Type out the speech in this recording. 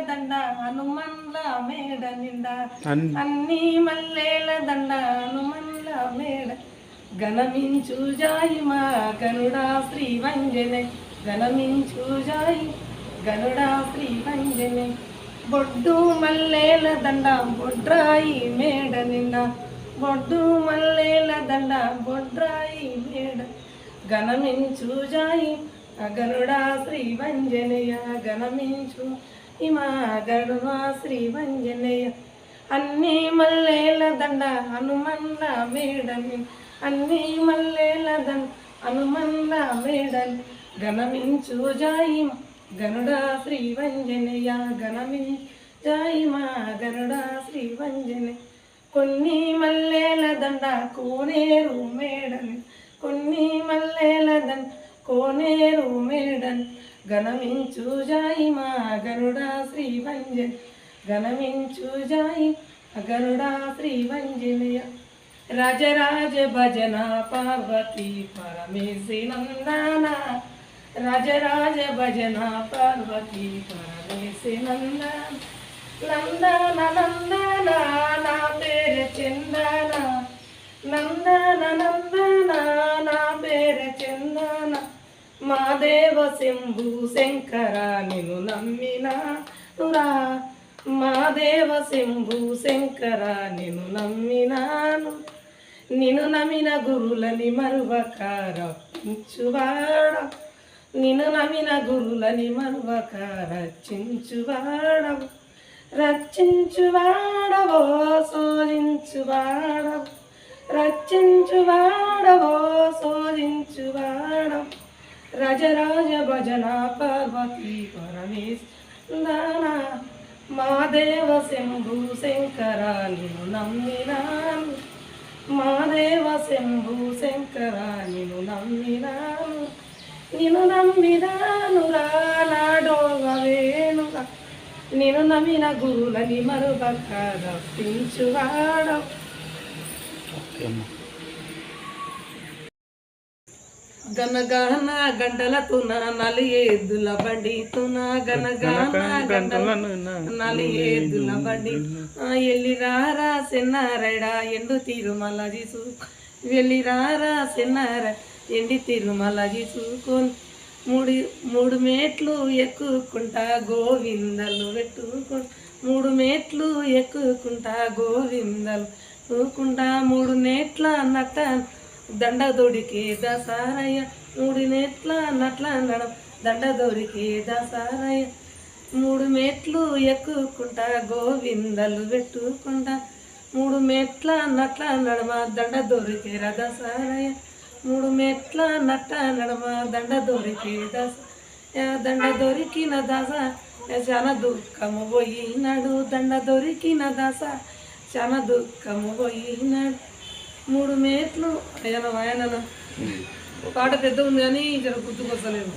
దండ హనుమన్ల మేడ నిండా. అన్- అన్ని మల్లేల దండ హనుమన్ల మేడ. గణమించు జాయి మా గనుడా శ్రీ వంజనే గణమించు జాయి గనుడా శ్రీ వంజనే బొడ్డు మల్లేల దండ బొడ్రాయి మేడ నిండా. బొడ్డు మల్లేల దండ బొడ్రాయి మేడ. గణమించు జాయి గనుడా శ్రీ వంజనయ గణమించు హిమా గరుడా శ్రీ వంజనయ అన్నీ మల్లేల దండ హనుమన్ల మేడని. అన్ని మల్లేల దండ హనుమన్ల మేడని. గణమించు జాయి గనుడా శ్రీ వంజనయ గణమించు జాయి మా గరుడా శ్రీ వంజనే కొన్ని మల్లేల దండ కోనేరు మేడని. కొన్ని మల్లేల దండ కోనేరు మేడన్. గణమించు జాయి మా గరుడా శ్రీ వంజన్ గణమించు జాయి గరుడా శ్రీ వంజనయ రాజరాజ భజన పార్వతి పరమేశి నందన. రాజరాజ భజన పార్వతి పరమేశి నందన. నందన నందన నా పేరు చందన. నందన నంద దేవ శంభు శంకర నిన్ను నమ్మిన రా మా దేవ శంభు శంకర నిన్ను నమ్మినాను నిన్ను నమ్మిన గురులని మరువక రక్షించువాడ నిన్ను నమ్మిన గురులని మరువక రచించువాడవు రక్షించువాడవో శోధించువాడవు రక్షించువాడవో శోధించువాడవు రజరాజ భజన పార్వతీ పరమేశ్వర మా దేవ శంభు శంకర నిన్ను నమ్మినాను మా దేవ శంభు శంకర నిన్ను నమ్మినాను నిన్ను నమ్మినాను రాడోగ వేణుగా నేను నమ్మిన గురులని మరొక రప్పించువాడ గనగాన గంటలతున నలియేదుల బండితున గనగాన గంటల నలియేదుల బండి. ఆ, ఎల్లిరారా సెన్నారడా ఎండు తిరుమల జీసు. వెళ్ళిరారా సెన్నార ఎండి తిరుమల చూసుకొని మూడు మూడు మేట్లు ఎక్కుకుంటా గోవిందలు పెట్టుకుంటా మూడు మేట్లు ఎక్కుకుంటా గోవిందలు ఊకుంటా మూడు నేట్ల నట్ట దండదుడికి దసారయ్య మూడు నెట్ల నట్ల నడం. దండ దసారయ్య మూడు మెట్లు ఎక్కుకుంటా గోవిందలు పెట్టుకుంటా మూడు మెట్ల నట్ల నడమ దండ దొరికి రథసారయ్య మూడు మెట్ల నట్ట నడమ దండ దొరికి దస దండ దొరికిన దశ యా చాలా దుఃఖము పోయినాడు. దండ దొరికిన దశ చాలా దుఃఖము పోయినాడు. మూడు మెట్లు. ఆయన ఆయన పాట పెద్ద ఉంది కానీ జర గుర్తుకొస్తలేదు.